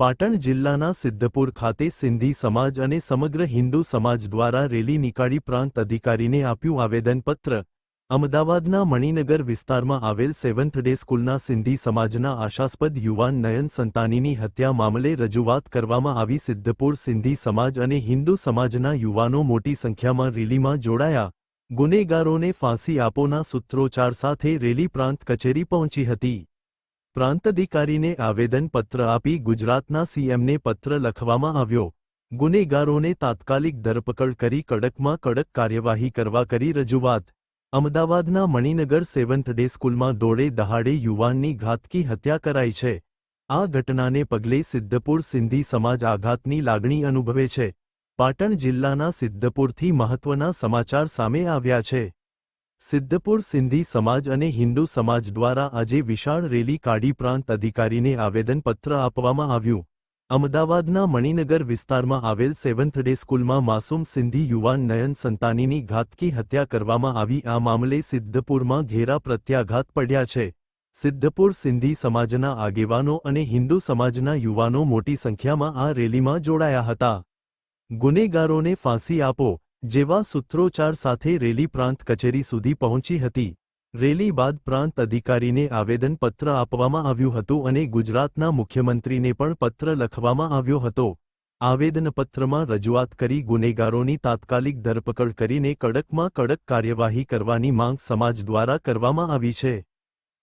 પાટણ જિલ્લાના સિદ્ધપુર ખાતે સિંધી સમાજ અને સમગ્ર હિન્દુ સમાજ દ્વારા રેલી નીકાળી પ્રાંત અધિકારીને આપ્યું આવેદનપત્ર. અમદાવાદના મણિનગર વિસ્તારમાં આવેલ સેવન્થ ડે સ્કૂલના સિંધી સમાજના આશાસ્પદ યુવાન નયન સંતાનીની હત્યા મામલે રજૂઆત કરવામાં આવી. સિદ્ધપુર સિંધી સમાજ અને હિન્દુ સમાજના યુવાનો મોટી સંખ્યામાં રેલીમાં જોડાયા. ગુનેગારોને ફાંસી આપોના સૂત્રોચ્ચાર સાથે રેલી પ્રાંત કચેરી પહોંચી હતી. પ્રાંત અધિકારીને આવેદનપત્ર આપી ગુજરાતના સીએમને પત્ર લખવામાં આવ્યો. ગુનેગારોને તાત્કાલિક ધરપકડ કરી કડકમાં કડક કાર્યવાહી કરવા કરી રજૂઆત. અમદાવાદના મણિનગર સેવન્થ ડે સ્કૂલમાં દોડે દહાડે યુવાનની ઘાતકી હત્યા કરાઈ છે. આ ઘટનાને પગલે સિદ્ધપુર સિંધી સમાજ આઘાતની લાગણી અનુભવે છે. પાટણ જિલ્લાના સિદ્ધપુરથી મહત્વના સમાચાર સામે આવ્યા છે. સિદ્ધપુર સિંધી સમાજ અને હિન્દુ સમાજ દ્વારા આજે વિશાળ રેલી કાઢી પ્રાંત અધિકારીને આવેદનપત્ર આપવામાં આવ્યું. અમદાવાદના મણિનગર વિસ્તારમાં આવેલ સેવન્થ ડે સ્કૂલમાં માસૂમ સિંધી યુવાન નયન સંતાનીની ઘાતકી હત્યા કરવામાં આવી. આ મામલે સિદ્ધપુરમાં ઘેરા પ્રત્યાઘાત પડ્યા છે. સિદ્ધપુર સિંધી સમાજના આગેવાનો અને હિન્દુ સમાજના યુવાનો મોટી સંખ્યામાં આ રેલીમાં જોડાયા હતા. ગુનેગારોને ફાંસી આપો જેવા સૂત્રોચ્ચાર સાથે રેલી પ્રાંત કચેરી સુધી પહોંચી હતી. રેલી બાદ પ્રાંત અધિકારીને આવેદનપત્ર આપવામાં આવ્યું હતું અને ગુજરાતના મુખ્યમંત્રીને પણ પત્ર લખવામાં આવ્યો હતો. આવેદનપત્રમાં રજૂઆત કરી ગુનેગારોની તાત્કાલિક ધરપકડ કરીને કડકમાં કડક કાર્યવાહી કરવાની માંગ સમાજ દ્વારા કરવામાં આવી છે.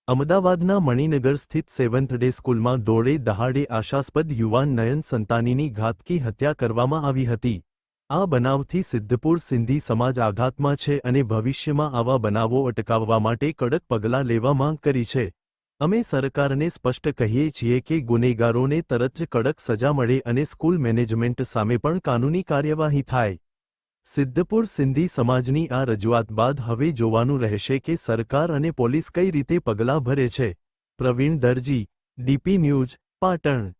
અમદાવાદના મણિનગર સ્થિત સેવન્થ ડે સ્કૂલમાં દોડે દહાડે આશાસ્પદ યુવાન નયન સંતાનીની ઘાતકી હત્યા કરવામાં આવી હતી. આ બનાવથી સિદ્ધપુર સિંધી સમાજ આઘાતમાં છે અને ભવિષ્યમાં આવા બનાવો અટકાવવા માટે કડક પગલાં લેવા માંગ કરી છે. અમે સરકારને સ્પષ્ટ કહીએ છીએ કે ગુનેગારોને તરત જ કડક સજા મળે અને સ્કૂલ મેનેજમેન્ટ સામે પણ કાનૂની કાર્યવાહી થાય. સિદ્ધપુર સિંધી સમાજની આ રજૂઆત બાદ હવે જોવાનું રહેશે કે સરકાર અને પોલીસ કઈ રીતે પગલાં ભરે છે. Pravin Darji, DP news, Patan.